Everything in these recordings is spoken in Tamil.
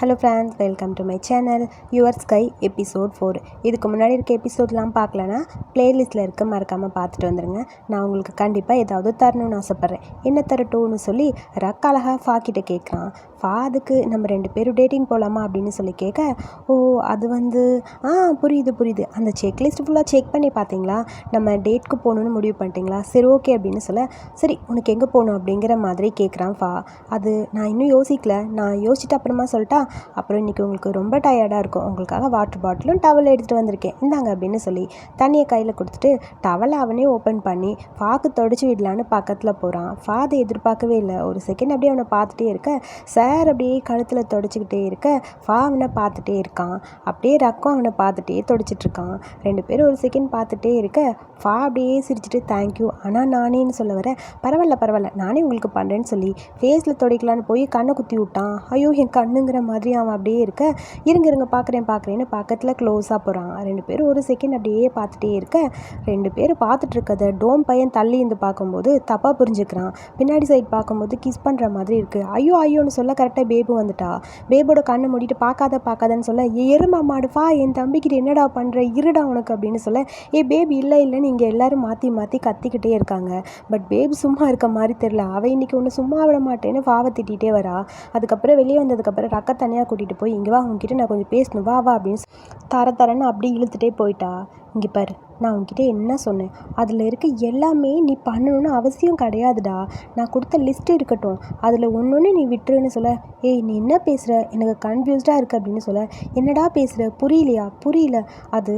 Hello friends welcome to my channel your sky episode four இதுக்கு முன்னாடி இருக்க எபிசோட்லாம் பார்க்கலனா ப்ளேலிஸ்ட்டில் இருக்க மறக்காமல் பார்த்துட்டு வந்துடுங்க நான் உங்களுக்கு கண்டிப்பாக ஏதாவது தரணும்னு ஆசைப்பட்றேன். என்ன தரட்டும்னு சொல்லி ரக் அழகாக ஃபா கேட்குறான் ஃபா அதுக்கு நம்ம ரெண்டு பேரும் டேட்டிங் போகலாமா அப்படின்னு சொல்லி கேட்க ஓ அது வந்து ஆ புரியுது புரியுது. அந்த செக்லிஸ்ட் ஃபுல்லாக செக் பண்ணி பார்த்தீங்களா? நம்ம டேட்க்கு போகணுன்னு முடிவு பண்ணிட்டீங்களா? சரி ஓகே அப்படின்னு சொல்ல சரி உனக்கு எங்கே போகணும்? அப்படிங்கிற மாதிரி கேட்குறான் ஃபா. அது நான் இன்னும் யோசிக்கல. நான் யோசிச்சுட்டு அப்புறமா சொல்லிட்டா அப்புறம் இன்றைக்கி உங்களுக்கு ரொம்ப டயர்டாக இருக்கும். உங்களுக்காக வாட்டர் பாட்டிலும் டவல் எடுத்துகிட்டு வந்திருக்கேன். இந்தாங்க அப்படின்னு சொல்லி தண்ணியை கையில் கொடுத்துட்டு டவலை அவனே ஓப்பன் பண்ணி ஃபாக்கு தொடச்சி விடலான்னு பக்கத்தில் போகிறான் ஃபாதை எதிர்பார்க்கவே இல்லை. ஒரு செகண்ட் அப்படியே அவனை பார்த்துட்டே இருக்க. சார் அப்படியே கழுத்தில் தொடச்சிக்கிட்டே இருக்க. ஃபா அவனை பார்த்துட்டே இருக்கான். அப்படியே ரக்கம் அவனை பார்த்துட்டே தொடச்சிட்ருக்கான் ரெண்டு பேரும் ஒரு செகண்ட் பார்த்துட்டே இருக்க. ஃபா அப்படியே சிரிச்சிட்டு தேங்க்யூ ஆனால் நானேன்னு சொல்ல வர. பரவாயில்ல பரவாயில்ல. நானே உங்களுக்கு பண்ணுறேன்னு சொல்லி ஃபேஸில் துடைக்கலான்னு போய் கண்ணை குத்தி விட்டான். ஐயோ என் கண்ணுங்கிற மாதிரி அவன் அப்படியே இருக்க இருங்க இருங்க பார்க்குறேன் பார்க்குறேன்னு பக்கத்தில் க்ளோஸாக போகிறான் ரெண்டு பேரும் ஒரு செகண்ட் அப்படியே பார்த்துட்டே இருக்க. ரெண்டு பேர் பார்த்துட்டு இருக்கத டோம் பையன் தள்ளி இருந்து பார்க்கும்போது தப்பாக புரிஞ்சுக்கிறான். பின்னாடி சைட் பார்க்கும்போது கிஸ் பண்ணுற மாதிரி இருக்குது ஐயோ ஐயோன்னு சொல்ல கரெக்டாக பேபு வந்துட்டா. பேபோட கண்ணை மூடிட்டு பார்க்காத பார்க்காதன்னு சொல்ல எருமா மாடுஃபா என் தம்பிக்கிட்ட என்னடா பண்ணுற இருடா உனக்கு அப்படின்னு சொல்ல ஏ பேபி இல்லை இல்லைன்னு இங்கே எல்லாரும் மாற்றி மாற்றி கத்திக்கிட்டே இருக்காங்க. பட் பேபி சும்மா இருக்க மாதிரி தெரில அவள் இன்றைக்கி ஒன்று சும்மா விட மாட்டேன்னு பாவை திட்டிகிட்டே வரா. அதுக்கப்புறம் வெளியே வந்ததுக்கப்புறம் ரக்கத்தை தனியாக கூட்டிகிட்டு போய் இங்கே வா உங்ககிட்ட நான் கொஞ்சம் பேசணும். வா வா அப்படின்னு தர தரன்னு அப்படி இழுத்துட்டே போயிட்டா. இங்கே பாரு நான் உங்ககிட்ட என்ன சொன்னேன்? அதில் இருக்க எல்லாமே நீ பண்ணணும்னு அவசியம் கிடையாதுடா. நான் கொடுத்த லிஸ்ட் இருக்கட்டும். அதில் ஒன்று நீ விட்டுருன்னு சொல்ல. ஏய் நீ என்ன பேசுகிற எனக்கு கன்ஃபியூஸ்டாக இருக்குது அப்படின்னு சொல்ல. என்னடா பேசுகிற புரியலையா? புரியல. அது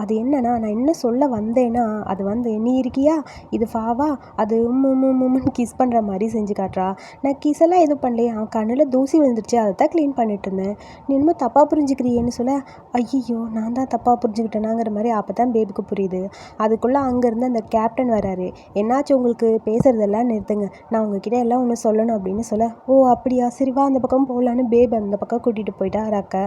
அது என்னன்னா நான் என்ன சொல்ல வந்தேன்னா அது வந்து நீ இருக்கியா? இது ஃபாவா? அது உம்மு உம்முன்னு கிஸ் பண்ணுற மாதிரி செஞ்சு காட்டுறா. நான் கிஸ் எல்லாம் எதுவும் பண்ணலையே. அவன் கண்ணில் தூசி விழுந்துருச்சு. அதை தான் க்ளீன் பண்ணிட்டு இருந்தேன். நீ என்னமோ தப்பாக புரிஞ்சுக்கிறியேன்னு சொல்ல. ஐயோ நான் தான் தப்பாக புரிஞ்சுக்கிட்டேனாங்கிற மாதிரி அப்போ தான் பேபிக்கு புரியுது. அதுக்குள்ளே அங்கேருந்து அந்த கேப்டன் வராரு. என்னாச்சு உங்களுக்கு? பேசுகிறதெல்லாம் நிறுத்துங்க. நான் உங்ககிட்ட எல்லாம் ஒன்று சொல்லணும் அப்படின்னு சொல்ல ஓ அப்படியா? சரிவா அந்த பக்கம் போகலான்னு பேப் அந்த பக்கம் கூட்டிகிட்டு போயிட்டா அக்கா.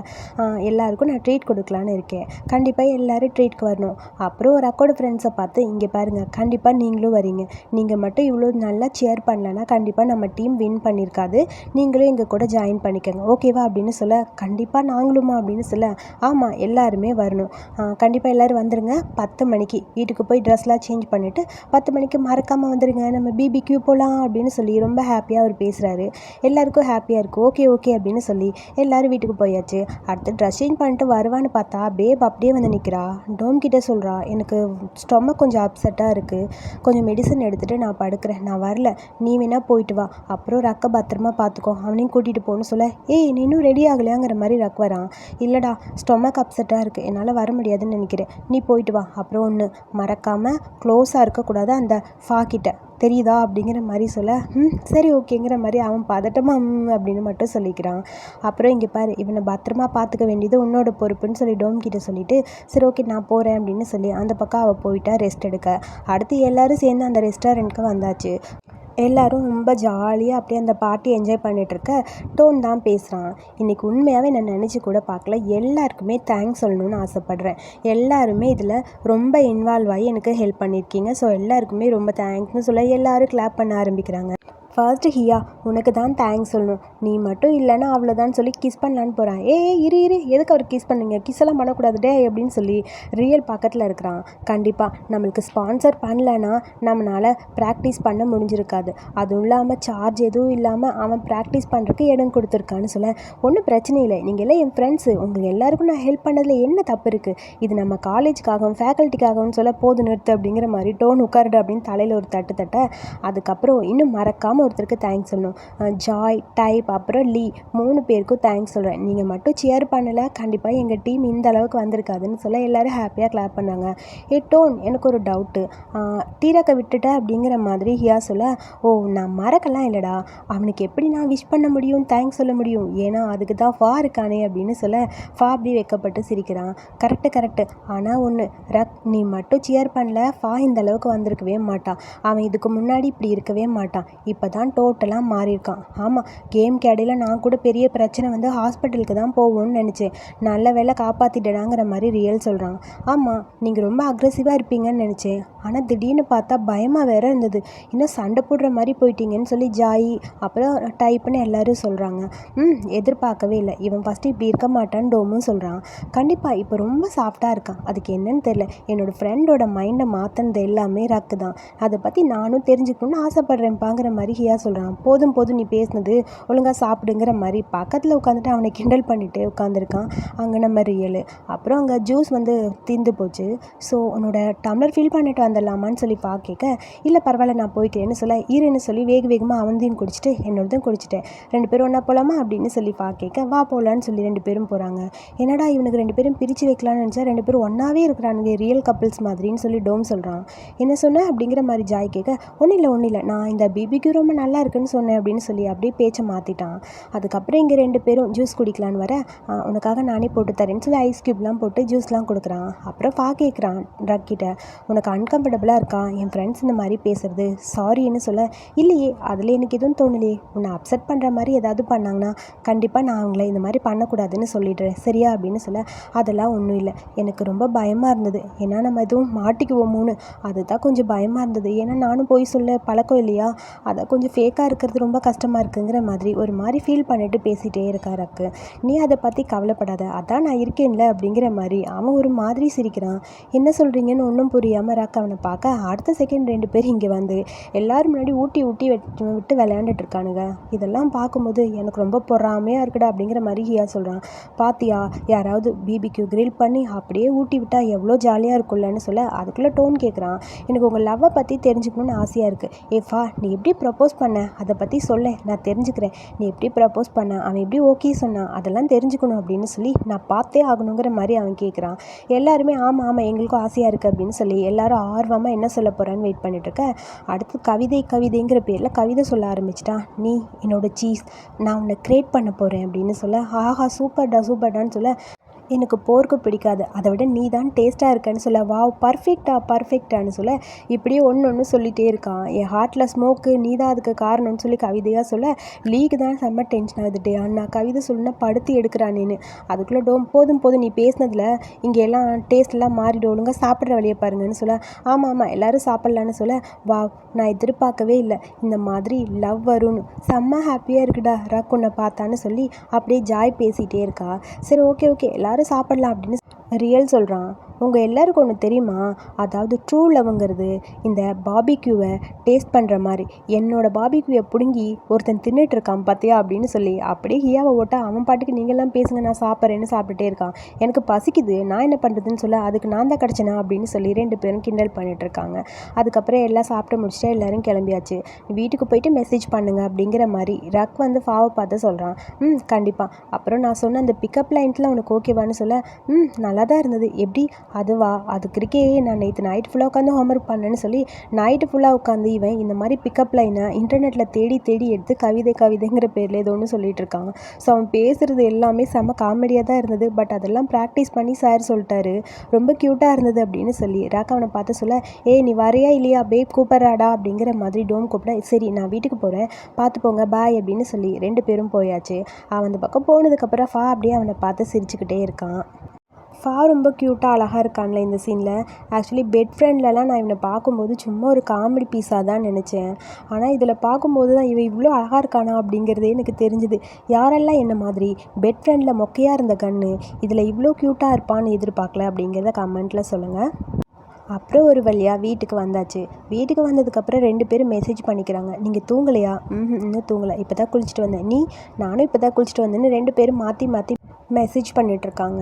எல்லாருக்கும் நான் ட்ரீட் கொடுக்கலான்னு இருக்கேன். கண்டிப்பாக எல்லாரும் ட்ரீட்க்கு வரணும். அப்புறம் ஒரு அக்கோட ஃப்ரெண்ட்ஸை பார்த்து இங்கே பாருங்கள் கண்டிப்பாக நீங்களும் வரீங்க. நீங்கள் மட்டும் இவ்வளோ நல்லா சேர் பண்ணலன்னா கண்டிப்பாக நம்ம டீம் வின் பண்ணியிருக்காது நீங்களும் எங்கள் கூட ஜாயின் பண்ணிக்கோங்க. ஓகேவா அப்படின்னு சொல்ல கண்டிப்பாக நாங்களுமா அப்படின்னு சொல்ல ஆமாம் எல்லாருமே வரணும். கண்டிப்பாக எல்லோரும் வந்துடுங்க பத்து மணிக்கு. வீட்டுக்கு போய் ட்ரெஸ்லாம் சேஞ்ச் பண்ணிவிட்டு பத்து மணிக்கு மறக்காமல் வந்துடுங்க நம்ம பிபிக்யூ போகலாம் அப்படின்னு சொல்லி ரொம்ப ஹாப்பியாக அவர் பேசுகிறாரு எல்லாருக்கும் ஹாப்பியாக இருக்குது ஓகே ஓகே அப்படின்னு சொல்லி எல்லாரும் வீட்டுக்கு போயாச்சு. அடுத்து ட்ரெஸ் சேஞ்ச் பண்ணிட்டு வருவான்னு பார்த்தா பேப் அப்படியே வந்து நிற்கிறா டோம் கிட்டே சொல்கிறா எனக்கு ஸ்டொமக் கொஞ்சம் அப்செட்டாக இருக்குது கொஞ்சம் மெடிசன் எடுத்துகிட்டு நான் படுக்கிறேன். நான் வரல. நீ வேணா போயிட்டு வா. அப்புறம் ரக்க பத்திரமா பார்த்துக்கோ அவனையும் கூட்டிகிட்டு போகணும்னு சொல்ல ஏய் நீ இன்னும் ரெடி ஆகலையாங்கிற மாதிரி ரக் வரான். இல்லைடா ஸ்டொமக் அப்செட்டாக இருக்குது என்னால் வர முடியாதுன்னு நினைக்கிறேன். நீ போயிட்டு வா. அப்புறம் ஒன்று மறக்காமல் க்ளோஸாக இருக்கக்கூடாது அந்த ஃபாக்கிட்ட தெரியுதா? அப்படிங்கிற மாதிரி சொல்ல. ம் சரி ஓகேங்கிற மாதிரி அவன் பதட்டமாக அப்படின்னு மட்டும் சொல்லிக்கிறான். அப்புறம் இங்கே பாரு இவனை பத்திரமா பார்த்துக்க வேண்டியது உன்னோட பொறுப்புன்னு சொல்லி டோம் கிட்ட சொல்லிட்டு சரி ஓகே நான் போகிறேன் அப்படின்னு சொல்லி அந்த பக்கம் அவள் போயிட்டா ரெஸ்ட் எடுக்க. அடுத்து எல்லாரும் சேர்ந்து அந்த ரெஸ்டாரண்ட்க்கு வந்தாச்சு. எல்லாரும் ரொம்ப ஜாலியாக அப்படியே அந்த பார்ட்டி என்ஜாய் பண்ணிகிட்ருக்க டோன் தான் பேசுகிறான் இன்றைக்கி உண்மையாகவே நான் நினச்சி கூட பார்க்கல. எல்லாருக்குமே தேங்க்ஸ் சொல்லணும்னு ஆசைப்பட்றேன். எல்லாருமே இதில் ரொம்ப இன்வால்வ் ஆகி எனக்கு ஹெல்ப் பண்ணியிருக்கீங்க. ஸோ எல்லாருக்குமே ரொம்ப தேங்க்ஸ்னு சொல்ல எல்லாரும் கிளாப் பண்ண ஆரம்பிக்கிறாங்க. ஃபர்ஸ்ட் ஹியா உனக்கு தான் தேங்க்ஸ் சொல்லணும். நீ மட்டும் இல்லைன்னா அவ்வளோதான் சொல்லி கிஸ் பண்ணலான்னு போகிறான் ஏ இரு இரு. எதுக்கு அவர் கிஸ் பண்ணுங்க? கிஸ் எல்லாம் பண்ணக்கூடாது டே அப்படின்னு சொல்லி ரியல் பக்கத்தில் இருக்கிறான். கண்டிப்பாக நம்மளுக்கு ஸ்பான்சர் பண்ணலன்னா நம்மளால் ப்ராக்டிஸ் பண்ண முடிஞ்சிருக்காது. அதுவும் இல்லாமல் சார்ஜ் எதுவும் இல்லாமல் அவன் ப்ராக்டிஸ் பண்ணுறதுக்கு இடம் கொடுத்துருக்கான்னு சொல்ல ஒன்றும் பிரச்சனை இல்லை. நீங்கள் எல்லாம் என் ஃப்ரெண்ட்ஸு உங்கள் எல்லாருக்கும் நான் ஹெல்ப் பண்ணதில் என்ன தப்பு இருக்குது இது நம்ம காலேஜுக்காகவும் ஃபேக்கல்ட்டிக்காகவும் சொல்ல போது நிறுத்து அப்படிங்கிற மாதிரி டோன் உட்காருடு அப்படின்னு தலையில் ஒரு தட்டு தட்ட அதுக்கப்புறம் இன்னும் மறக்காமல் ஒருத்தருக்கு தேங்க்ஸ் சொல்லணும். ஜாய் டைப் அப்புறம் லீ மூணு பேருக்கும் தேங்க்ஸ் சொல்கிறேன் நீங்கள் மட்டும் சேர் பண்ணலை கண்டிப்பாக எங்கள் டீம் இந்த அளவுக்கு வந்திருக்காதுன்னு சொல்ல எல்லாரும் ஹாப்பியாக கிளாப் பண்ணாங்க. ஏ டோன் எனக்கு ஒரு டவுட்டு டீரக்கை விட்டுட்ட அப்படிங்கிற மாதிரி ஹியா சொல்ல ஓ நான் மறக்கலாம் இல்லைடா. அவனுக்கு எப்படி நான் விஷ் பண்ண முடியும் தேங்க்ஸ் சொல்ல முடியும்? ஏன்னா அதுக்கு தான் ஃபா இருக்கானே அப்படின்னு சொல்ல ஃபா அப்படி வைக்கப்பட்டு சிரிக்கிறான். கரெக்டு கரெக்டு ஆனால் ஒன்று ரக் நீ மட்டும் சியர் பண்ணல. ஃபா இந்த அளவுக்கு வந்திருக்கவே மாட்டான். அவன் இதுக்கு முன்னாடி இப்படி இருக்கவே மாட்டான். இப்போ தான் டோட்டலாக மாறியிருக்கான். ஆமாம் கேம் கேடையில் நான் கூட பெரிய பிரச்சனை வந்து ஹாஸ்பிட்டலுக்கு தான் போவோம்னு நினச்சேன். நல்ல வேளை காப்பாற்றிட்டடாங்கிற மாதிரி ரியல் சொல்கிறாங்க ஆமாம் நீங்கள் ரொம்ப அக்ரெசிவாக இருப்பீங்கன்னு நினச்சேன். ஆனால் திடீர்னு பார்த்தா பயமாக வேற இருந்தது. இன்னும் சண்டை போடுற மாதிரி போயிட்டீங்கன்னு சொல்லி ஜாயி அப்புறம் டைப்புன்னு எல்லோரும் சொல்கிறாங்க ம் எதிர்பார்க்கவே இல்லை. இவன் ஃபஸ்ட்டு இப்படி இருக்க மாட்டான்னு டோமும் சொல்கிறான் கண்டிப்பாக இப்போ ரொம்ப சாஃப்டாக இருக்கான். அதுக்கு என்னன்னு தெரில என்னோடய ஃப்ரெண்டோட மைண்டை மாற்றினது எல்லாமே ரக்கு தான். அதை பற்றி நானும் தெரிஞ்சுக்கணும்னு ஆசைப்பட்றேன்ப்பாங்கிற மாதிரி ஹியா சொல்கிறான் போதும் போதும் நீ பேசினது ஒழுங்காக சாப்பிடுங்கிற மாதிரி பக்கத்தில் உட்காந்துட்டு அவனை கிண்டல் பண்ணிட்டு உட்காந்துருக்கான். அங்கே நம்ம ரியல். அப்புறம் அங்கே ஜூஸ் வந்து தீந்து போச்சு. ஸோ உன்னோட டம்ளர் ஃபில் பண்ணிட்டு வந்துடலாமான்னு சொல்லி பா கேட்க இல்லை பரவாயில்ல நான் போயிட்டேன்னு சொல்ல ஈரன்னு சொல்லி வேக வேகமாக அவனதையும் குடிச்சிட்டு என்னோடதும் குடிச்சிட்டேன். ரெண்டு பேரும் ஒன்றா போகலாமா அப்படின்னு சொல்லி பா கேட்க வா போகலான்னு சொல்லி ரெண்டு பேரும் போகிறாங்க என்னடா இவனுக்கு ரெண்டு பேரும் பிரித்து வைக்கலான்னு நினச்சா ரெண்டு பேரும் ஒன்றாவே இருக்கிறானுங்க ரியல் கப்பிள்ஸ் மாதிரின்னு சொல்லி டோம் சொல்கிறான் என்ன சொன்ன? அப்படிங்கிற மாதிரி ஜாய் கேட்க ஒன்றும் இல்லை ஒன்றும் இல்லை. நான் இந்த பிபிக்கு ரொம்ப நல்லா இருக்குன்னு சொன்னேன் அப்படின்னு சொல்லி அப்படியே பேச்சை மாற்றிட்டான் அதுக்கப்புறம் இங்கே ரெண்டு பேரும் ஜூஸ் குடிக்கலான்னு வர உனக்காக நானே போட்டு தரேன்னு சொல்லி ஐஸ் க்யூப்லாம் போட்டு ஜூஸ்லாம் கொடுக்குறான். அப்புறம் ஃபா கேட்குறான் ட்ரக்கிட்ட உனக்கு அன்கம்ஃபர்டபுளாக இருக்கா? என் ஃப்ரெண்ட்ஸ் இந்த மாதிரி பேசுறது. சாரின்னு சொல்ல இல்லையே அதில் எனக்கு எதுவும் தோணலையே. உன்னை அப்செட் பண்ணுற மாதிரி ஏதாவது பண்ணாங்கன்னா கண்டிப்பாக நான் அவங்கள இந்த மாதிரி பண்ணக்கூடாதுன்னு சொல்லிடுறேன். சரியா? அப்படின்னு சொல்ல அதெல்லாம் ஒன்றும் இல்லை. எனக்கு ரொம்ப பயமாக இருந்தது. ஏன்னா நம்ம எதுவும் மாட்டிக்குவோமோன்னு. அதுதான் கொஞ்சம் பயமாக இருந்தது. ஏன்னா நானும் போய் சொல்ல பழக்கம் இல்லையா? அதை கொஞ்சம் ஃபேக்காக இருக்கிறது ரொம்ப கஷ்டமாக இருக்குங்கிற மாதிரி ஒரு மாதிரி ஃபீல் பண்ணிட்டு பேசிகிட்டே இருக்கார் அக்கு. நீ அதை பற்றி கவலைப்படாத. அதான் நான் இருக்கேன்ல அப்படிங்கிற மாதிரி அவன் ஒரு மாதிரி சிரிக்கிறான். என்ன சொல்கிறீங்கன்னு ஒன்றும் புரியாமல் ராக் அவனை பார்க்க அடுத்த செகண்ட் ரெண்டு பேர் இங்கே வந்து எல்லோரும் முன்னாடி ஊட்டி ஊட்டி விட்டு விட்டு விளையாண்டுட்டு இருக்கானுங்க. இதெல்லாம் பார்க்கும்போது எனக்கு ரொம்ப பொறாமையாக இருக்குடா அப்படிங்கிற மாதிரி ஹியா சொல்கிறான் பாத்தியா யாராவது பிபிக்யூ கிரில் பண்ணி அப்படியே ஊட்டி விட்டால் எவ்வளோ ஜாலியாக இருக்கும்லன்னு சொல்ல அதுக்குள்ளே டோன் கேட்குறான் எனக்கு உங்கள் லவ்வை பற்றி தெரிஞ்சுக்கணும்னு ஆசையாக இருக்குது ஏஃபா நீ எப்படி ப்ரப்போஸ் பண்ண. அதை பற்றி சொல்ல. நான் தெரிஞ்சுக்கிறேன். நீ எப்படி ப்ரப்போஸ் பண்ண? அவன் எப்படி ஓகே சொன்னான் அதெல்லாம் தெரிஞ்சுக்கணும் அப்படின்னு சொல்லி நான் பார்த்தே ஆகணுங்கிற மாதிரி அவன் கேட்குறான் எல்லாருமே ஆமாம் ஆமாம் எங்களுக்கும் ஆசையாக இருக்குது அப்படின்னு சொல்லி எல்லாரும் ஆர்வமாக என்ன சொல்ல போகிறான்னு வெயிட் பண்ணிட்டுருக்க அடுத்து கவிதை கவிதைங்கிற பேரில் கவிதை சொல்ல ஆரம்பிச்சிட்டான். நீ என்னோட சீஸ் நான் உன்னை க்ரியேட் பண்ண போகிறேன் அப்படின்னு சொல்ல. ஆஹா சூப்பர்டா சூப்பர்டான்னு சொல்ல. எனக்கு போர்க்கு பிடிக்காது. அதை விட நீ தான் டேஸ்ட்டாக இருக்கேன்னு சொல்ல வாவ் பர்ஃபெக்டா பர்ஃபெக்டான்னு சொல்ல இப்படியே ஒன்று ஒன்று சொல்லிகிட்டே இருக்கான். என் ஹார்ட்டில் ஸ்மோக்கு நீ தான் அதுக்கு காரணம்னு சொல்லி கவிதையாக சொல்ல லீக்கு தான் செம்ம டென்ஷன் ஆகுதுட்டே அண்ணா கவிதை சொல்லுனா படுத்தி எடுக்கிறானேன்னு அதுக்குள்ளே டோம் போதும் போதும் நீ பேசினதில் இங்கே எல்லாம் டேஸ்ட்லாம் மாறிடும். ஒழுங்கா சாப்பிட்ற வழியை பாருங்கன்னு சொல்ல ஆமாம் ஆமாம் எல்லோரும் சாப்பிட்லான்னு சொல்ல வா நான் எதிர்பார்க்கவே இல்லை. இந்த மாதிரி லவ் வரும்னு. செம்ம ஹாப்பியாக இருக்குடா ரக் உன்னை பார்த்தான்னு சொல்லி அப்படியே ஜாய் பேசிகிட்டே இருக்கா. சரி ஓகே ஓகே எல்லா சாப்பிட்லாம் அப்படின்னு ரியல் சொல்கிறான் உங்கள் எல்லாருக்கும் ஒன்று தெரியுமா? அதாவது ட்ரூ லவ்ங்கிறது இந்த பாபிக்யூவை டேஸ்ட் பண்ணுற மாதிரி. என்னோட பாபிக்யூவை பிடுங்கி ஒருத்தன் தின்னுட்டு இருக்கான் பார்த்தியா அப்படின்னு சொல்லி அப்படியே ஹியாவை ஓட்டா அவன் பாட்டுக்கு நீங்கள்லாம் பேசுங்க நான் சாப்பிட்றேன்னு சாப்பிட்டுட்டே இருக்கான். எனக்கு பசிக்குது நான் என்ன பண்ணுறதுன்னு சொல்ல அதுக்கு நான் தான் கிடச்சேனா அப்படின்னு சொல்லி ரெண்டு பேரும் கிண்டல் பண்ணிட்டு இருக்காங்க. அதுக்கப்புறம் எல்லாம் சாப்பிட்டு முடிச்சுட்டு எல்லாரும் கிளம்பியாச்சு. வீட்டுக்கு போயிட்டு மெசேஜ் பண்ணுங்க அப்படிங்கிற மாதிரி ரக் வந்து ஃபாவை பார்த்து சொல்கிறான் ம் கண்டிப்பாக அப்புறம் நான் சொன்ன அந்த பிக்கப் லைன்ஸ்லாம் உனக்கு ஓகேவான்னு சொல்ல ம் நல்லா தான் இருந்தது. எப்படி? அதுவா? அதுக்கு இருக்கே நான் நேற்று நைட் ஃபுல்லாக உட்காந்து ஹோம்ஒர்க் பண்ணேன்னு சொல்லி நைட்டு ஃபுல்லாக உட்காந்து இவன் இந்த மாதிரி பிக்கப் லைனை இன்டர்நெட்டில் தேடி தேடி எடுத்து கவிதை கவிதைங்கிற பேரில் ஏதோ ஒன்று சொல்லிட்டு இருக்காங்க. ஸோ அவன் பேசுகிறது எல்லாமே செம்ம காமெடியாக தான் இருந்தது. பட் அதெல்லாம் ப்ராக்டிஸ் பண்ணி சார் சொல்லிட்டாரு. ரொம்ப க்யூட்டாக இருந்தது அப்படின்னு சொல்லி. ராக் அவனை பார்த்து சொல்ல ஏய் நீ வரையா இல்லையா? பேப் கூப்பிட்றாடா? அப்படிங்கிற மாதிரி டோம் கூப்பிட சரி நான் வீட்டுக்கு போகிறேன் பார்த்து போங்க. பாய் அப்படின்னு சொல்லி ரெண்டு பேரும் போயாச்சு. அவன் அந்த பக்கம் போனதுக்கப்புறம் ஃபா அப்படியே அவனை பார்த்து சிரிச்சுக்கிட்டே இருக்கான். ஃபா ரொம்ப க்யூட்டாக அழகாக இருக்கான்ல இந்த சீனில் ஆக்சுவலி பெட் ஃப்ரெண்ட்லலாம் நான் இவனை பார்க்கும்போது சும்மா ஒரு காமெடி பீஸாக தான் நினச்சேன். ஆனால் இதில் பார்க்கும்போது தான் இவன் இவ்வளோ அழகாக இருக்கானா அப்படிங்கிறதே எனக்கு தெரிஞ்சுது. யாரெல்லாம் என்ன மாதிரி? பெட் ஃப்ரெண்டில் மொக்கையாக இருந்த கன்று இதில் இவ்வளோ க்யூட்டாக இருப்பான்னு எதிர்பார்க்கல அப்படிங்கிறத கமெண்ட்டில் சொல்லுங்கள் அப்புறம் ஒரு வழியாக வீட்டுக்கு வந்தாச்சு. வீட்டுக்கு வந்ததுக்கப்புறம் ரெண்டு பேரும் மெசேஜ் பண்ணிக்கிறாங்க. நீங்கள் தூங்கலையா? ம் இன்னும் தூங்கலை. இப்போ தான் குளிச்சுட்டு வந்தேன். நீ? நானும் இப்போ தான் குளிச்சுட்டு வந்தேன்னு ரெண்டு பேரும் மாற்றி மாற்றி மெசேஜ் பண்ணிகிட்ருக்காங்க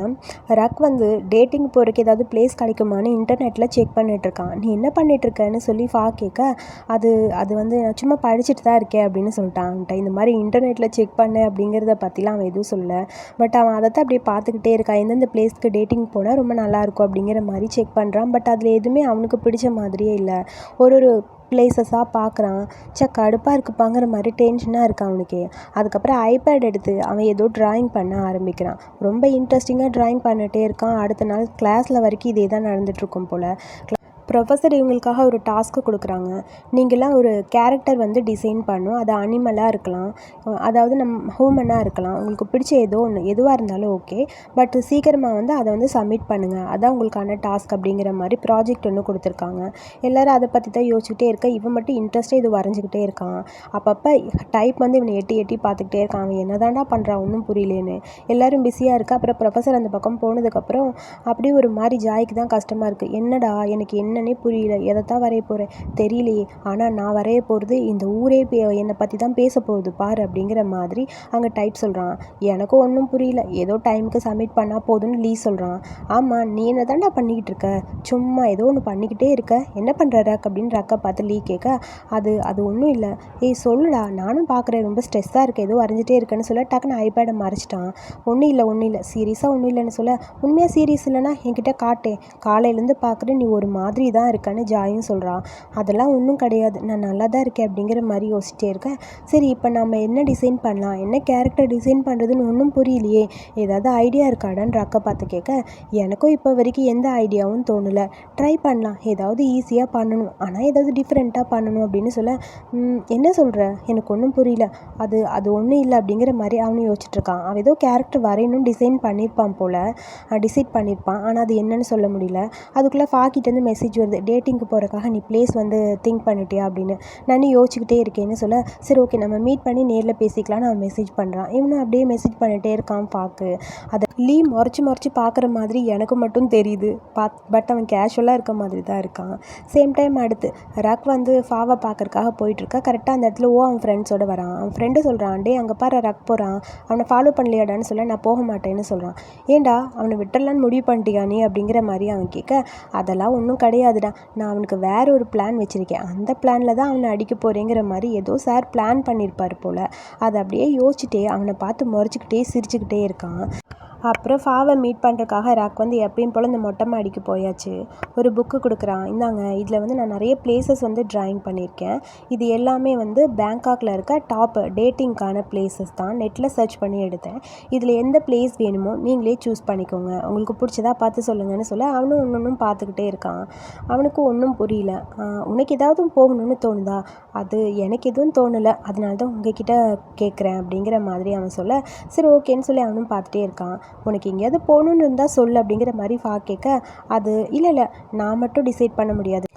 ரக் வந்து டேட்டிங் போகிறதுக்கு ஏதாவது பிளேஸ் கிடைக்குமான்னு இன்டர்நெட்டில் செக் பண்ணிகிட்ருக்கான் நீ என்ன பண்ணிகிட்ருக்கன்னு சொல்லி ஃபா கேட்க அது அது வந்து நான் சும்மா படிச்சுட்டு தான் இருக்கேன் அப்படின்னு சொல்லிட்டான் அவன்கிட்ட இந்த மாதிரி இன்டர்நெட்டில் செக் பண்ணு அப்படிங்கிறத பற்றிலாம் அவன் எதுவும் சொல்லலை. பட் அவன் அதை தான் அப்படியே பார்த்துக்கிட்டே இருக்கான். எந்தெந்த பிளேஸ்க்கு டேட்டிங் போனால் ரொம்ப நல்லாயிருக்கும் அப்படிங்கிற மாதிரி செக் பண்ணுறான் பட் அதில் எதுவுமே அவனுக்கு பிடிச்ச மாதிரியே இல்லை. ஒரு ஒரு பிளேசஸாக பார்க்குறான் சே கடுப்பாக இருக்குப்பாங்கிற மாதிரி டென்ஷனாக இருக்கான் அவனுக்கு. அதுக்கப்புறம் ஐபேட் எடுத்து அவன் ஏதோ ட்ராயிங் பண்ண ஆரம்பிக்கிறான். ரொம்ப இன்ட்ரெஸ்டிங்காக ட்ராயிங் பண்ணிட்டே இருக்கான். அடுத்த நாள் கிளாஸில் வரைக்கும் இதே தான் நடந்துகிட்ருக்கும் போல். ப்ரொஃபஸர் இவங்களுக்காக ஒரு டாஸ்க்கு கொடுக்குறாங்க. நீங்களாம் ஒரு கேரக்டர் வந்து டிசைன் பண்ணணும். அது அனிமலாக இருக்கலாம். அதாவது நம் ஹூமனாக இருக்கலாம். உங்களுக்கு பிடிச்ச ஏதோ ஒன்று எதுவாக இருந்தாலும் ஓகே. பட் சீக்கிரமாக வந்து அதை வந்து சப்மிட் பண்ணுங்கள் அதான் உங்களுக்கான டாஸ்க் அப்படிங்கிற மாதிரி ப்ராஜெக்ட் ஒன்று கொடுத்துருக்காங்க. எல்லோரும் அதை பற்றி தான் யோசிச்சுக்கிட்டே இருக்க? இவன் மட்டும் இன்ட்ரெஸ்ட்டே இது வரைஞ்சிக்கிட்டே இருக்கான். அப்பப்போ டைப் வந்து இவனை எட்டி எட்டி பார்த்துக்கிட்டே இருக்கான். அவன் என்ன தாண்டா பண்ணுறான் ஒன்றும் புரியலேன்னு. எல்லோரும் பிஸியாக இருக்கா? அப்புறம் ப்ரொஃபஸர் அந்த பக்கம் போனதுக்கப்புறம் அப்படியே ஒரு மாதிரி ஜாய்க்கு தான் கஷ்டமாக இருக்குது என்னடா எனக்கு என்ன என்னன்னே புரியல. எதைத்தான் வரைய போகிறேன் தெரியலையே. ஆனால் நான் வரைய போகிறது இந்த ஊரே என்னை பற்றி தான் பேச போகுது. பாரு அப்படிங்கிற மாதிரி அங்கே டைப் சொல்கிறான் எனக்கும் ஒன்றும் புரியல. ஏதோ டைமுக்கு சப்மிட் பண்ணால் போதும்னு லீ சொல்கிறான் ஆமாம் நீ என்ன தாண்டா பண்ணிக்கிட்டு இருக்க? சும்மா ஏதோ ஒன்று பண்ணிக்கிட்டே இருக்க. என்ன பண்ணுற ரக்? அப்படின்னு ரக்கை பார்த்து லீ கேட்க அது அது ஒன்றும் இல்லை. ஏய் சொல்லுடா. நானும் பார்க்குறேன். ரொம்ப ஸ்ட்ரெஸ்ஸாக இருக்குது ஏதோ வரைஞ்சிட்டே இருக்கேன்னு சொல்ல டக்குன்னு ஐபேடை மறைச்சிட்டான். ஒன்றும் இல்லை ஒன்றும் இல்லை. சீரியஸாக ஒன்றும் இல்லைன்னு சொல்ல உண்மையாக சீரியஸ் இல்லைனா என்கிட்ட காட்டேன் காலையிலேருந்து பார்க்குறேன். நீ ஒரு மாதிரி மாதிரி தான் இருக்கேன்னு ஜாயும் சொல்கிறான் அதெல்லாம் ஒன்றும் கிடையாது. நான் நல்லா தான் இருக்கேன் அப்படிங்கிற மாதிரி யோசிச்சிட்டே இருக்கேன் சரி இப்போ நம்ம என்ன டிசைன் பண்ணலாம்? என்ன கேரக்டர் டிசைன் பண்ணுறதுன்னு ஒன்றும் புரியலையே. ஏதாவது ஐடியா இருக்காடான்னு ரக்க பார்த்து கேட்க எனக்கும் இப்போ வரைக்கும் எந்த ஐடியாவும் தோணலை. ட்ரை பண்ணலாம். ஏதாவது ஈஸியாக பண்ணணும். ஆனால் ஏதாவது டிஃப்ரெண்ட்டாக பண்ணணும் அப்படின்னு சொல்ல என்ன சொல்கிற எனக்கு ஒன்றும் புரியல. அது அது ஒன்றும் இல்லை அப்படிங்கிற மாதிரி அவனும் யோசிச்சுட்ருக்கான் அவன் ஏதோ கேரக்டர் வரையணும் டிசைன் பண்ணியிருப்பான் போல். டிசைட் பண்ணியிருப்பான். ஆனால் அது என்னன்னு சொல்ல முடியல. அதுக்குள்ளே ஃபாக்கிட்டேருந்து மெசேஜ் மெசேஜ் வருது டேட்டிங்க்கு போகிறக்காக நீ ப்ளேஸ் வந்து திங்க் பண்ணிட்டியா அப்படின்னு. நான் யோசிச்சுக்கிட்டே இருக்கேன்னு சொல்ல சரி ஓகே நம்ம மீட் பண்ணி நேரில் பேசிக்கலாம்னு அவன் மெசேஜ் பண்ணுறான் இவனும் அப்படியே மெசேஜ் பண்ணிகிட்டே இருக்கான் பார்க்கு அதை லீ முறைச்சி முறைச்சி பார்க்குற மாதிரி எனக்கு மட்டும் தெரியுது. பாத் பட் அவன் கேஷுவலாக இருக்க மாதிரி தான் இருக்கான். சேம் டைம் அடுத்து ரக் வந்து ஃபாவை பார்க்கறக்காக போயிட்டுருக்கா. கரெக்டாக அந்த இடத்துல ஓ அவன் ஃப்ரெண்ட்ஸோட வரான். அவன் ஃப்ரெண்டு சொல்கிறான் டே அங்கே பாரு ரக் போகிறான் அவனை ஃபாலோ பண்ணலையாடான்னு சொல்ல நான் போக மாட்டேன்னு சொல்கிறான் ஏண்டா அவனை விட்டுறலான்னு முடிவு பண்ணிட்டியா நீ அப்படிங்கிற மாதிரி அவன் கேட்க அதெல்லாம் ஒன்றும் கிடையாது. கிடையாதுடா நான் அவனுக்கு வேற ஒரு பிளான் வச்சுருக்கேன். அந்த பிளானில் தான் அவனை அடிக்க போகிறேங்கிற மாதிரி ஏதோ சார் பிளான் பண்ணியிருப்பார் போல். அதை அப்படியே யோசிச்சுட்டே அவனை பார்த்து முறைச்சிக்கிட்டே சிரிச்சுக்கிட்டே இருக்கான். அப்புறம் ஃபாவை மீட் பண்ணுறக்காக ராக் வந்து எப்பயும் போல் இந்த மொட்டை மாடிக்கு போயாச்சு. ஒரு புக்கு கொடுக்குறான். இந்தாங்க இதில் வந்து நான் நிறைய பிளேசஸ் வந்து ட்ராயிங் பண்ணியிருக்கேன். இது எல்லாமே வந்து பேங்காக்கில் இருக்க டாப் டேட்டிங்க்கான பிளேசஸ் தான். நெட்டில் சர்ச் பண்ணி எடுத்தேன். இதில் எந்த பிளேஸ் வேணுமோ நீங்களே சூஸ் பண்ணிக்கோங்க. உங்களுக்கு பிடிச்சதா பார்த்து சொல்லுங்கன்னு சொல்ல அவனும் ஒன்று ஒன்றும் பார்த்துக்கிட்டே இருக்கான். அவனுக்கு ஒன்றும் புரியல. உனக்கு ஏதாவது போகணும்னு தோணுதா? அது எனக்கு எதுவும் தோணலை. அதனால தான் உங்ககிட்ட கேட்குறேன் அப்படிங்கிற மாதிரி அவன் சொல்ல சரி ஓகேன்னு சொல்லி அவனும் பார்த்துட்டே இருக்கான். உனக்கு எங்கேயாவது போகணுன்னு இருந்தால் சொல்லு அப்படிங்கிற மாதிரி ஃபா கேட்க அது இல்லை இல்லை நான் மட்டும் டிசைட் பண்ண முடியாது.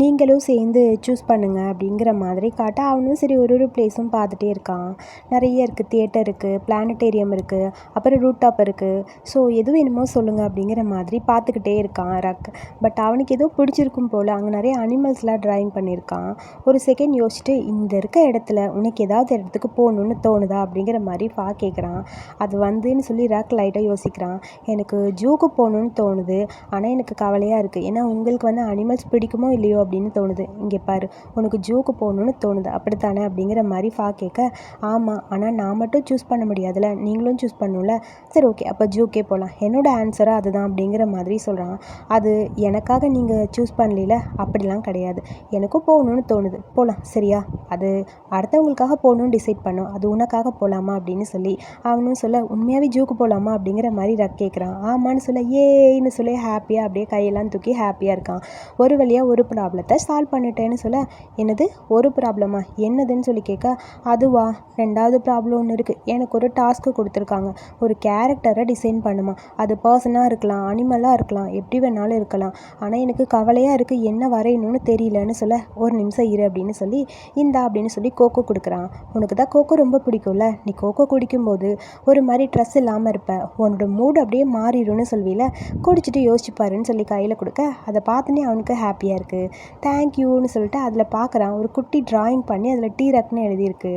நீங்களும் சேர்ந்து சூஸ் பண்ணுங்கள் அப்படிங்கிற மாதிரி காட்ட அவனும் சரி ஒரு ஒரு பிளேஸும் பார்த்துட்டே இருக்கான். நிறைய இருக்குது தியேட்டர் இருக்குது பிளானட்டேரியம் இருக்குது அப்புறம் ரூட் டாப் இருக்குது ஸோ எது வேணுமோ சொல்லுங்கள் அப்படிங்கிற மாதிரி பார்த்துக்கிட்டே இருக்கான் ரக். பட் அவனுக்கு ஏதோ பிடிச்சிருக்கும் போல் அங்கே நிறைய அனிமல்ஸ்லாம் ட்ராயிங் பண்ணியிருக்கான். ஒரு செகண்ட் யோசிச்சுட்டு இந்த இருக்க இடத்துல உனக்கு ஏதாவது இடத்துக்கு போகணுன்னு தோணுதா? அப்படிங்கிற மாதிரி பா கேட்குறான் அது வந்துன்னு சொல்லி ரக் லைட்டாக யோசிக்கிறான். எனக்கு ஜூக்கு போகணுன்னு தோணுது. ஆனால் எனக்கு கவலையாக இருக்குது ஏன்னா உங்களுக்கு வந்து அனிமல்ஸ் பிடிக்குமோ இல்லையோ அப்படின்னு தோணுது. இங்கே பாரு உனக்கு ஜூக்கு போகணுன்னு தோணுது. அப்படித்தானே? அப்படிங்கிற மாதிரி ஃபா கேட்க ஆமாம் ஆனால் நான் மட்டும் சூஸ் பண்ண முடியாதுல்ல நீங்களும் சூஸ் பண்ணும்ல? சரி ஓகே அப்போ ஜூக்கே போகலாம் என்னோடய ஆன்சராக அதுதான் அப்படிங்கிற மாதிரி சொல்கிறான் அது எனக்காக நீங்கள் சூஸ் பண்ணல அப்படிலாம் கிடையாது. எனக்கும் போகணுன்னு தோணுது. போகலாம் சரியா? அது அடுத்தவங்களுக்காக போகணுன்னு டிசைட் பண்ணோம். அது உனக்காக போகலாமா அப்படின்னு சொல்லி அவனும் சொல்ல உண்மையாகவே ஜூக்கு போகலாமா அப்படிங்கிற மாதிரி ரக் கேட்குறான். ஆமான்னு சொல்ல ஏன்னு சொல்லி ஹாப்பியாக அப்படியே கையெல்லாம் தூக்கி ஹாப்பியாக இருக்கான். ஒரு வழியாக ஒரு ப்ராப்ளம் ப்ராப்ளத்தை சால்வ் பண்ணிட்டேன்னு சொல்ல என்னது? ஒரு ப்ராப்ளமா என்னதுன்னு சொல்லி கேட்க அதுவா? ரெண்டாவது ப்ராப்ளம் ஒன்று இருக்குது எனக்கு ஒரு டாஸ்க்கு கொடுத்துருக்காங்க. ஒரு கேரக்டரை டிசைன் பண்ணுமா? அது பர்சனாக இருக்கலாம் அனிமலாக இருக்கலாம் எப்படி வேணாலும் இருக்கலாம். ஆனால் எனக்கு கவலையாக இருக்குது என்ன வரையணும்னு தெரியலன்னு சொல்ல ஒரு நிமிஷம் இரு அப்படின்னு சொல்லி இந்தா அப்படின்னு சொல்லி கோகோ கொடுக்குறான். உனக்கு தான் கோகோ ரொம்ப பிடிக்கும்ல? நீ கோகோ குடிக்கும்போது ஒரு மாதிரி ட்ரெஸ் இல்லாமல் இருப்ப. உன்னோட மூடு அப்படியே மாறிடும்னு சொல்வியில் குடிச்சிட்டு யோசிச்சுப்பாருன்னு சொல்லி கையில் கொடுக்க அதை பார்த்துனே அவனுக்கு ஹாப்பியாக இருக்குது தேங்க்யூன்னு சொல்லிட்டு அதில் பார்க்குறான் ஒரு குட்டி ட்ராயிங் பண்ணி அதில் டீ ரக்னு எழுதியிருக்கு.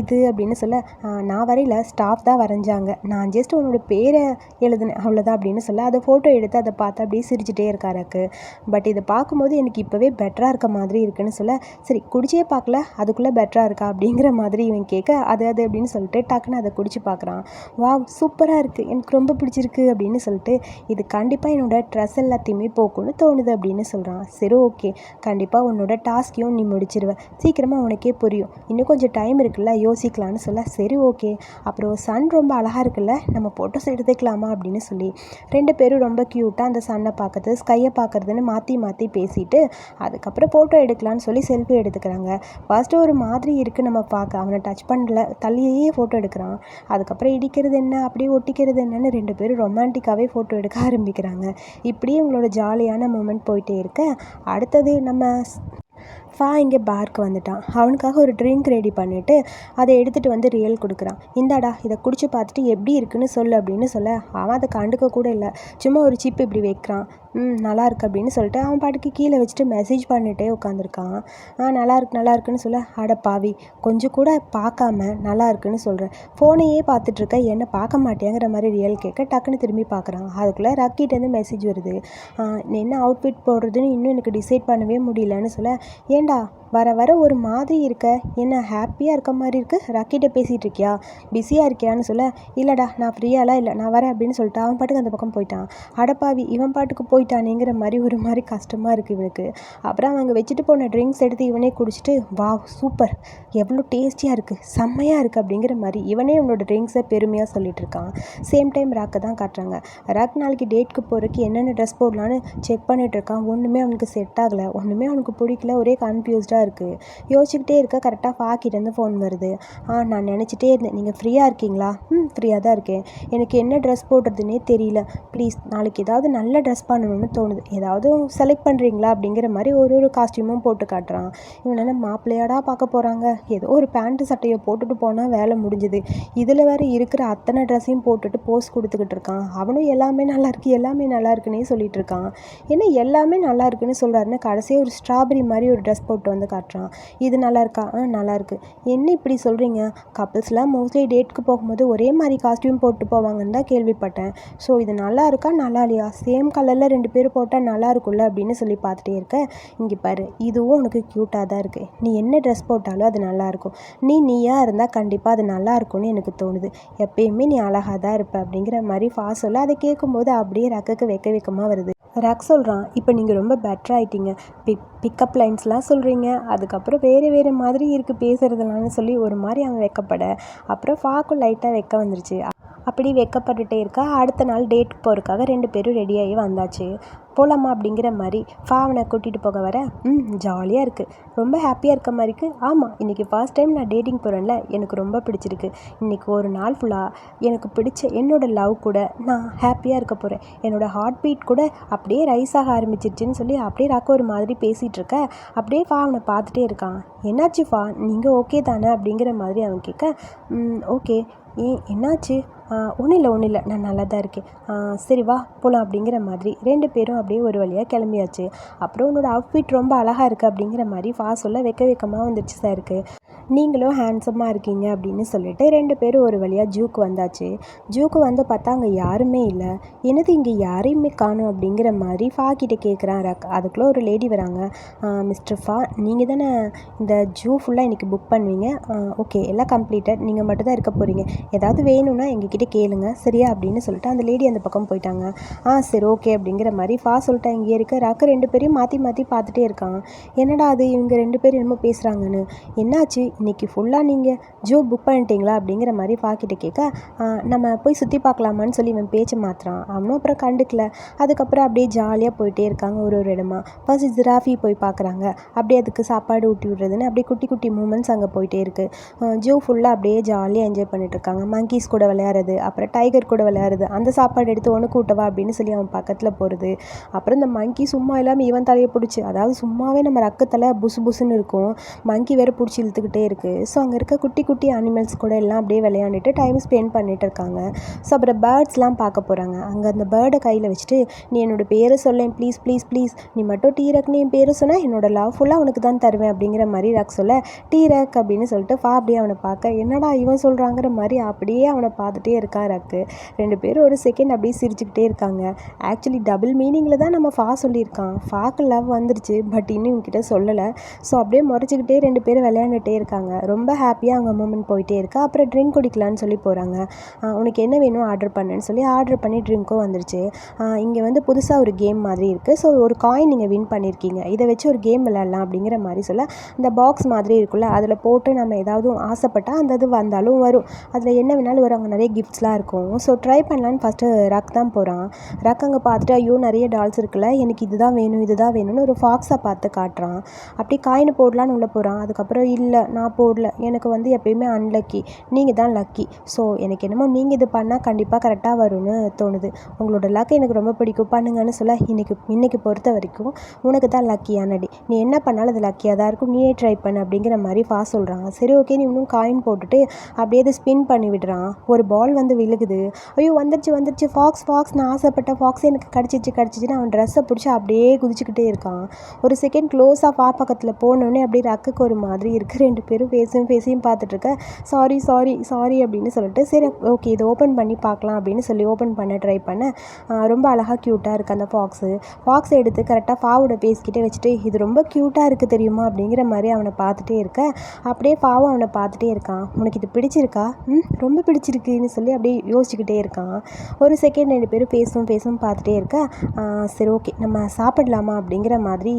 இது அப்படின்னு சொல்ல நான் வரையில. ஸ்டாஃப் தான் வரைஞ்சாங்க. நான் ஜஸ்ட் உன்னோட பேரை எழுதினேன். அவ்வளோதான் அப்படின்னு சொல்ல அதை ஃபோட்டோ எடுத்து அதை பார்த்து அப்படியே சிரிச்சிட்டே இருக்காருக்கு பட் இதை பார்க்கும்போது எனக்கு இப்போவே பெட்டராக இருக்க மாதிரி இருக்குன்னு சொல்ல சரி குடிச்சே பார்க்கல. அதுக்குள்ளே பெட்டராக இருக்கா? அப்படிங்கிற மாதிரி இவன் கேட்க அது அது அப்படின்னு சொல்லிட்டு டக்குன்னு அதை குடிச்சு பார்க்குறான் வா சூப்பராக இருக்குது எனக்கு ரொம்ப பிடிச்சிருக்கு அப்படின்னு சொல்லிட்டு இது கண்டிப்பாக என்னோடய ட்ரெஸ் எல்லாத்தையுமே போக்கும்னு தோணுது அப்படின்னு சொல்கிறான் சரி ஓகே. கண்டிப்பாக உன்னோட டாஸ்க்கையும் நீ முடிச்சிருவ. சீக்கிரமாக உனக்கே புரியும். இன்னும் கொஞ்சம் டைம் இருக்குல்ல யோசிக்கலான்னு சொல்ல. சரி ஓகே அப்புறம் சன் ரொம்ப அழகாக இருக்குல்ல நம்ம ஃபோட்டோஸ் எடுத்துக்கலாமா அப்படின்னு சொல்லி. ரெண்டு பேரும் ரொம்ப க்யூட்டாக அந்த சன்னை பார்க்குறது ஸ்கையை பார்க்குறதுன்னு மாற்றி மாற்றி பேசிட்டு அதுக்கப்புறம் ஃபோட்டோ எடுக்கலான்னு சொல்லி செல்ஃபி எடுத்துக்கிறாங்க. ஃபர்ஸ்ட்டு ஒரு மாதிரி இருக்குது நம்ம பார்க்க. அவனை டச் பண்ணல தள்ளியே ஃபோட்டோ எடுக்கிறான். அதுக்கப்புறம் இடிக்கிறது என்ன அப்படியே ஒட்டிக்கிறது என்னன்னு ரெண்டு பேரும் ரொமான்டிக்காகவே ஃபோட்டோ எடுக்க ஆரம்பிக்கிறாங்க. இப்படியே உங்களோட ஜாலியான மூமெண்ட் போயிட்டே இருக்க. அடுத்தது நம்ம ஃபா இங்கே பார்க்கு வந்துட்டான். அவனுக்காக ஒரு ட்ரிங்க் ரெடி பண்ணிவிட்டு அதை எடுத்துகிட்டு வந்து ரியல் கொடுக்குறான். இந்தாடா இதை குடிச்சு பார்த்துட்டு எப்படி இருக்குன்னு சொல்லு அப்படின்னு சொல்ல அவன் அதை கண்டுக்க கூட இல்லை. சும்மா ஒரு சிப் இப்படி வைக்கிறான். ம் நல்லா இருக்கு அப்படின்னு சொல்லிட்டு அவன் பாட்டுக்கு கீழே வச்சுட்டு மெசேஜ் பண்ணிட்டே உட்காந்துருக்கான் ஆ நல்லா இருக்கு நல்லா இருக்குன்னு சொல்ல. அட பாவி கொஞ்சம் கூட பார்க்காம நல்லா இருக்குன்னு சொல்கிறேன் ஃபோனையே பார்த்துட்ருக்க என்ன பார்க்க மாட்டேங்கிற மாதிரி ரியல் கேட்க டக்குன்னு திரும்பி பார்க்குறான். அதுக்குள்ளே ரக்கிட்டேருந்து மெசேஜ் வருது. என்ன அவுட்ஃபிட் போடுறதுன்னு இன்னும் எனக்கு டிசைட் பண்ணவே முடியலன்னு சொல்ல ஏன் Wonder வர வர ஒரு மாதிரி இருக்க. என்ன ஹாப்பியாக இருக்க மாதிரி இருக்குது ராக்கிட்ட பேசிகிட்டு இருக்கியா? பிஸியாக இருக்கியான்னு சொல்ல இல்லைடா நான் ஃப்ரீயாலாம் இல்லை நான் வரேன் அப்படின்னு சொல்லிட்டு அவன் பாட்டுக்கு அந்த பக்கம் போயிட்டான். அடப்பாவி இவன் பாட்டுக்கு போயிட்டானேங்கிற மாதிரி ஒரு மாதிரி கஷ்டமாக இருக்குது இவனுக்கு. அப்புறம் அவங்க வச்சுட்டு போன ட்ரிங்க்ஸ் எடுத்து இவனே குடிச்சிட்டு வா சூப்பர் எவ்வளோ டேஸ்டியாக இருக்குது செம்மையாக இருக்குது அப்படிங்கிற மாதிரி இவனே அவனோட ட்ரிங்க்ஸை பெருமையாக சொல்லிட்டு இருக்கான். சேம் டைம் ராக்கை தான் காட்டுறாங்க. ராக் நாளைக்கு டேட்க்கு போகிறதுக்கு என்னென்ன ட்ரெஸ் போடலான்னு செக் பண்ணிட்டு இருக்கான். ஒன்றுமே அவனுக்கு செட் ஆகலை. ஒன்றுமே அவனுக்கு பிடிக்கல. ஒரே கன்ஃபியூஸ்டாக இருக்குது யோசிச்சுக்கிட்டே இருக்க கரெக்டாக பாக்கிட்டேருந்து ஃபோன் வருது. ஆ நான் நினச்சிட்டே இருந்தேன். நீங்கள் ஃப்ரீயாக இருக்கீங்களா? ம் ஃப்ரீயாக தான் இருக்கேன். எனக்கு என்ன ட்ரெஸ் போடுறதுனே தெரியல. ப்ளீஸ் நாளைக்கு ஏதாவது நல்ல ட்ரெஸ் பண்ணணும்னு தோணுது. ஏதாவது செலக்ட் பண்ணுறீங்களா அப்படிங்கிற மாதிரி ஒரு ஒரு காஸ்டியூமும் போட்டு காட்டுறான். இவனால மாப்பிள்ளையாடா பார்க்க போகிறாங்க ஏதோ ஒரு பேண்ட்டு சட்டையை போட்டுட்டு போனால் வேலை முடிஞ்சுது. இதில் வேறு இருக்கிற அத்தனை ட்ரெஸ்ஸையும் போட்டுட்டு போஸ் கொடுத்துக்கிட்டு இருக்கான். அவனும் எல்லாமே நல்லா இருக்குது எல்லாமே நல்லா இருக்குன்னே சொல்லிட்டு இருக்கான். ஏன்னா எல்லாமே நல்லா இருக்குன்னு சொல்கிறாருன்னு கடைசியாக ஒரு ஸ்ட்ராபெரி மாதிரி ஒரு ட்ரெஸ் போட்டு வந்து காட்டுறான். இது நல்லா இருக்கா ஆ நல்லா இருக்கு என்ன இப்படி சொல்கிறீங்க கப்புள்ஸ்லாம் மோஸ்ட்லி டேட்க்கு போகும்போது ஒரே மாதிரி காஸ்ட்யூம் போட்டு போவாங்கன்னு தான் கேள்விப்பட்டேன். ஸோ இது நல்லா இருக்கா நல்லா இல்லையா? சேம் கலரில் ரெண்டு பேரும் போட்டால் நல்லா இருக்கும்ல அப்படின்னு சொல்லி பார்த்துட்டே இருக்க இங்கே பாரு இதுவும் உனக்கு க்யூட்டாக தான் இருக்குது நீ என்ன ட்ரெஸ் போட்டாலும் அது நல்லாயிருக்கும். நீ நீயாக இருந்தால் கண்டிப்பாக அது நல்லா இருக்கும்னு எனக்கு தோணுது. எப்பயுமே நீ அழகாக தான் இருப்ப அப்படிங்கிற மாதிரி ஃபாஸ் சொல்ல அதை கேட்கும்போது அப்படியே ரக்கக்கு வைக்க வைக்கமாக வருது. ரக் சொல்கிறான் இப்போ நீங்கள் ரொம்ப பெட்டர் ஆகிட்டீங்க பிக் பிக்கப் லைன்ஸ்லாம் சொல்கிறீங்க அதுக்கப்புறம் வேறு வேறு மாதிரி இருக்குது பேசுகிறதுலான்னு சொல்லி ஒரு மாதிரி அவன் வைக்கப்பட. அப்புறம் ஃபாக்கும் லைட்டாக வைக்க வந்துருச்சு. அப்படி வைக்கப்பட்டுட்டே இருக்கா. அடுத்த நாள் டேட் போகிறதுக்காக ரெண்டு பேரும் ரெடியாகி வந்தாச்சு. போகலாமா அப்படிங்கிற மாதிரி ஃபாவனை கூட்டிகிட்டு போக வர ம் ஜாலியாக இருக்குது ரொம்ப ஹாப்பியாக இருக்க மாதிரி இருக்குது ஆமாம் இன்றைக்கி ஃபர்ஸ்ட் டைம் நான் டேட்டிங் போகிறேன்ல எனக்கு ரொம்ப பிடிச்சிருக்கு. இன்றைக்கி ஒரு நாள் ஃபுல்லாக எனக்கு பிடிச்ச என்னோடய லவ் கூட நான் ஹாப்பியாக இருக்க போகிறேன் என்னோடய ஹார்ட் பீட் கூட அப்படியே ரைஸ் ஆக ஆரம்பிச்சிருச்சுன்னு சொல்லி அப்படியே ராக்க ஒரு மாதிரி பேசி பேசிகிட்டு இருக்க அப்படியே ஃபா அவனை பார்த்துட்டே இருக்கான். என்னாச்சு ஃபா? நீங்கள் ஓகே தானே? அப்படிங்கிற மாதிரி அவன் கேட்க ஓகே. ஏன் என்னாச்சு? ஒன்றும் இல்லை ஒன்றும் இல்லை. நான் நல்லா தான் இருக்கேன். சரி வா போகலாம் அப்படிங்கிற மாதிரி ரெண்டு பேரும் அப்படியே ஒரு வழியாக கிளம்பியாச்சு. அப்புறம் உன்னோட அவுட்ஃபிட் ரொம்ப அழகாக இருக்குது அப்படிங்கிற மாதிரி ஃபா சொல்ல வெக்க வெக்கமாக வந்துடுச்சு சார் இருக்குது நீங்களும் ஹேண்ட்ஸமாக இருக்கீங்க அப்படின்னு சொல்லிட்டு ரெண்டு பேரும் ஒரு வழியாக ஜூக்கு வந்தாச்சு. ஜூக்கு வந்து பார்த்தா அங்கே யாருமே இல்லை. என்னது இங்கே யாரையுமே காணும் அப்படிங்கிற மாதிரி ஃபா கிட்டே கேட்குறான் ரக். அதுக்குள்ளே ஒரு லேடி வராங்க. மிஸ்டர் ஃபா நீங்கள் தானே இந்த ஜூ ஃபுல்லாக இன்றைக்கி புக் பண்ணுவீங்க? ஓகே எல்லாம் கம்ப்ளீட்டட் நீங்கள் மட்டும் தான் இருக்க போகிறீங்க ஏதாவது வேணும்னா எங்ககிட்ட கேளுங்க. சரியா? அப்படின்னு சொல்லிட்டு அந்த லேடி அந்த பக்கம் போயிட்டாங்க. ஆ சரி ஓகே அப்படிங்கிற மாதிரி ஃபா சொல்லிட்டா இங்கே இருக்க ரக்கு ரெண்டு பேரையும் மாற்றி மாற்றி பார்த்துட்டே இருக்காங்க என்னடா அது இவங்க ரெண்டு பேரும் என்னமோ பேசுகிறாங்கன்னு என்னாச்சு? இன்றைக்கி ஃபுல்லாக நீங்கள் ஜோ புக் பண்ணிட்டீங்களா அப்படிங்கிற மாதிரி பாக்கிட்ட கேட்க நம்ம போய் சுற்றி பார்க்கலாமான்னு சொல்லி இவன் பேச்சு மாற்றுறான் அவனும் அப்புறம் கண்டுக்கல. அதுக்கப்புறம் அப்படியே ஜாலியாக போயிட்டே இருக்காங்க ஒரு ஒரு இடமா. ஃபர்ஸ்ட் ஜிராஃபி போய் பார்க்குறாங்க. அப்படியே அதுக்கு சாப்பாடு ஊட்டி விடுறதுன்னு அப்படியே குட்டி குட்டி மூமெண்ட்ஸ் அங்கே போயிட்டே இருக்குது ஜோ ஃபுல்லாக அப்படியே ஜாலியாக என்ஜாய் பண்ணிட்டு இருக்காங்க. மங்கீஸ் கூட விளையாடுறது அப்புறம் டைகர் கூட விளையாடுறது அந்த சாப்பாடு எடுத்து ஒன்று கூட்டவா அப்படின்னு சொல்லி அவன் பக்கத்தில் போகிறது அப்புறம் இந்த மங்கி சும்மா இல்லாமல் இவன் தலையை பிடிச்சி அதாவது சும்மாவே நம்ம ரக்கத்தில் புசு புசுன்னு இருக்கும். மங்கி வேறு பிடிச்சி இழுத்துக்கிட்டே இருக்குது ஸோ அங்கே இருக்க குட்டி குட்டி அனிமல்ஸ் கூட எல்லாம் அப்படியே விளையாண்டுட்டு டைம் ஸ்பெண்ட் பண்ணிட்டு இருக்காங்க. ஸோ அப்புறம் பேர்ட்ஸ்லாம் பார்க்க போகிறாங்க அங்கே அந்த பேர்டை கையில் வச்சுட்டு நீ என்னோடய பேரை சொல்லேன் ப்ளீஸ் ப்ளீஸ் ப்ளீஸ் நீ மட்டும் டீரக்னு என் பேரை சொன்னால் என்னோடய லவ் ஃபுல்லாக உனக்கு தான் தருவேன். அப்படிங்கிற மாதிரி ரக் சொல்ல டீரக் அப்படின்னு சொல்லிட்டு ஃபா அப்படியே அவனை பார்க்க. என்னடா இவன் சொல்கிறாங்கிற மாதிரி அப்படியே அவனை பார்த்துட்டே இருக்கான் ரக்கு ரெண்டு பேரும் ஒரு செகண்ட் அப்படியே சிரிச்சுக்கிட்டே இருக்காங்க. ஆக்சுவலி டபுள் மீனிங்கில் தான் நம்ம ஃபா சொல்லியிருக்கான். ஃபாக்கு லவ் வந்துருச்சு பட் இன்னும் இவங்ககிட்ட சொல்லலை. ஸோ அப்படியே முறைச்சிக்கிட்டே ரெண்டு பேரும் விளையாண்டுட்டே இருக்காங்க. இருக்காங்க ரொம்ப ஹாப்பியாக அவங்க மூமெண்ட் போயிட்டே இருக்கு. அப்புறம் ட்ரிங்க் குடிக்கலான்னு சொல்லி போகிறாங்க உனக்கு என்ன வேணும் ஆர்டர் பண்ணுன்னு சொல்லி ஆர்டர் பண்ணி ட்ரிங்க்கும் வந்துருச்சு. இங்கே வந்து புதுசாக ஒரு கேம் மாதிரி இருக்குது ஸோ ஒரு காயின் நீங்கள் வின் பண்ணியிருக்கீங்க இதை வச்சு ஒரு கேம் விளாட்லாம் அப்படிங்கிற மாதிரி சொல்ல இந்த பாக்ஸ் மாதிரி இருக்குல்ல அதில் போட்டு நம்ம ஏதாவது ஆசைப்பட்டால் அந்த இது வந்தாலும் வரும். அதில் என்ன வேணாலும் வரும். அங்கே நிறைய கிஃப்ட்ஸ்லாம் இருக்கும். ஸோ ட்ரை பண்ணலான்னு ஃபஸ்ட்டு ரக் தான் போகிறான் ரக் அங்கே பார்த்துட்டு ஐயோ நிறைய டால்ஸ் இருக்குல்ல எனக்கு இதுதான் வேணும் இதுதான் வேணும்னு ஒரு ஃபாக்ஸை பார்த்து காட்டுறான். அப்படி காயின் போடலான்னு உள்ளே போகிறான் அதுக்கப்புறம் இல்லை நான் போடல. எனக்கு வந்து எப்பயுமே அன்லக்கி நீங்கள் தான் லக்கி ஸோ எனக்கு என்னமோ நீங்கள் இது பண்ணால் கண்டிப்பாக கரெக்டாக வரும்னு தோணுது. உங்களோட லக் எனக்கு ரொம்ப பிடிக்கும். பண்ணுங்கன்னு சொல்ல இன்னைக்கு இன்னைக்கு பொறுத்த வரைக்கும் உனக்கு தான் லக்கியானடி நீ என்ன பண்ணாலும் அது லக்கியாக தான் இருக்கும். நீயே ட்ரை பண்ணு அப்படிங்கிற மாதிரி ஃபா சொல்கிறாங்க சரி ஓகே நீ இன்னும் காயின் போட்டுட்டு அப்படியே அதை ஸ்பின் பண்ணி விடுறான். ஒரு பால் வந்து விழுகுது. ஐயோ வந்துருச்சு வந்துருச்சு. ஃபாக்ஸ் ஃபாக்ஸ் நான் ஆசைப்பட்ட ஃபாக்ஸ் எனக்கு கிடச்சிச்சு கிடச்சிச்சின்னு அவன் ட்ரெஸ்ஸை பிடிச்சி அப்படியே குதிச்சுக்கிட்டே இருக்கான். ஒரு செகண்ட் க்ளோஸாக பா பக்கத்தில் போனோடனே அப்படியே ரக்குக்கு ஒரு மாதிரி இருக்குது ரெண்டு பேரும் பேசும் ஃபேஸையும் பார்த்துட்ருக்க. சாரி சாரி சாரி அப்படின்னு சொல்லிட்டு சரி ஓகே இதை ஓப்பன் பண்ணி பார்க்கலாம் அப்படின்னு சொல்லி ஓப்பன் பண்ண ட்ரை பண்ணேன் ரொம்ப அழகாக க்யூட்டாக இருக்குது அந்த ஃபாக்ஸு ஃபாக்ஸை எடுத்து கரெக்டாக ஃபாவோட பேசிக்கிட்டே வச்சுட்டு இது ரொம்ப க்யூட்டாக இருக்குது தெரியுமா? அப்படிங்கிற மாதிரி அவனை பார்த்துட்டே இருக்க. அப்படியே ஃபாவும் அவனை பார்த்துட்டே இருக்கான். உனக்கு இது பிடிச்சிருக்கா? ம் ரொம்ப பிடிச்சிருக்குன்னு சொல்லி அப்படியே யோசிச்சுக்கிட்டே இருக்கான். ஒரு செகண்ட் ரெண்டு பேரும் பேசும் பேசும் பார்த்துட்டே இருக்க சரி ஓகே நம்ம சாப்பிடலாமா? அப்படிங்கிற மாதிரி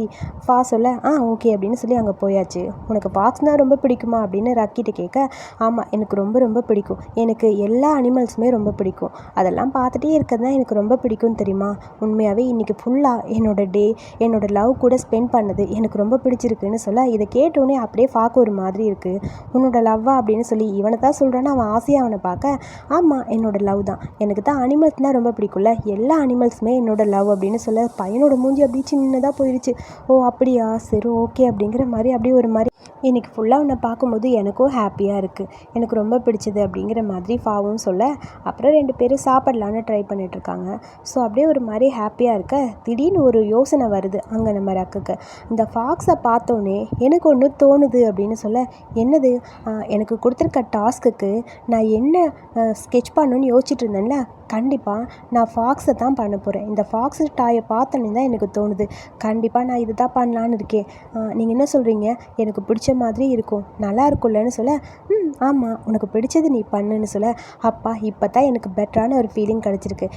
ஃபா சொல்ல. ஆ ஓகே அப்படின்னு சொல்லி அங்கே போயாச்சு. உனக்கு ஃபாக்ஸ்னால் ரொம்ப பிடிக்குமா அப்படின்னு ரக்கிட்ட கேட்க ஆமாம் எனக்கு ரொம்ப ரொம்ப பிடிக்கும். எனக்கு எல்லா அனிமல்ஸுமே ரொம்ப பிடிக்கும். அதெல்லாம் பார்த்துட்டே இருக்கிறது தான் எனக்கு ரொம்ப பிடிக்கும் தெரியுமா? உண்மையாகவே இன்றைக்கி ஃபுல்லாக என்னோட டே என்னோடய லவ் கூட ஸ்பெண்ட் பண்ணது எனக்கு ரொம்ப பிடிச்சிருக்குன்னு சொல்ல இதை கேட்டோடனே அப்படியே பார்க்க ஒரு மாதிரி இருக்குது உன்னோட லவ்வா அப்படின்னு சொல்லி இவனை தான் சொல்கிறான்னு அவன் ஆசையாக அவனை பார்க்க ஆமாம் என்னோட லவ் தான். எனக்கு தான் அனிமல்ஸ் தான் ரொம்ப பிடிக்கும்ல. எல்லா அனிமல்ஸுமே என்னோட லவ் அப்படின்னு சொல்ல பையனோட மூஞ்சி அப்படியே சின்னதாக போயிடுச்சு ஓ அப்படியா? சரி ஓகே அப்படிங்கிற மாதிரி அப்படியே ஒரு மாதிரி இன்றைக்கி ஃபுல்லாக உன்னை பார்க்கும்போது எனக்கும் ஹாப்பியாக இருக்குது எனக்கு ரொம்ப பிடிச்சது அப்படிங்கிற மாதிரி ஃபாவும் சொல்ல அப்புறம் ரெண்டு பேரும் சாப்பிட்லான்னு ட்ரை பண்ணிகிட்ருக்காங்க ஸோ அப்படியே ஒரு மாதிரி ஹாப்பியாக இருக்க திடீர்னு ஒரு யோசனை வருது அங்கே நம்ம ரக்குக்கு. இந்த ஃபாக்ஸை பார்த்தோன்னே எனக்கு ஒன்று தோணுது அப்படின்னு சொல்ல என்னது? எனக்கு கொடுத்துருக்க டாஸ்க்குக்கு நான் என்ன ஸ்கெட்ச் பண்ணணுன்னு யோசிச்சுட்டு இருந்தேன்ல கண்டிப்பாக நான் ஃபாக்ஸை தான் பண்ண போகிறேன் இந்த ஃபாக்ஸு டாயை பார்த்தோன்னு தான் எனக்கு தோணுது. கண்டிப்பாக நான் இது தான் பண்ணலான்னு இருக்கேன். நீங்கள் என்ன சொல்கிறீங்க எனக்கு பிடிச்ச மாதிரி இருக்கும். நல்லா இருக்கும்லன்னு சொல்ல ம் ஆமாம் உனக்கு பிடிச்சது நீ பண்ணுன்னு சொல்ல அப்பா இப்போ தான் எனக்கு பெட்டரான ஒரு ஃபீலிங் கிடச்சிருக்கு.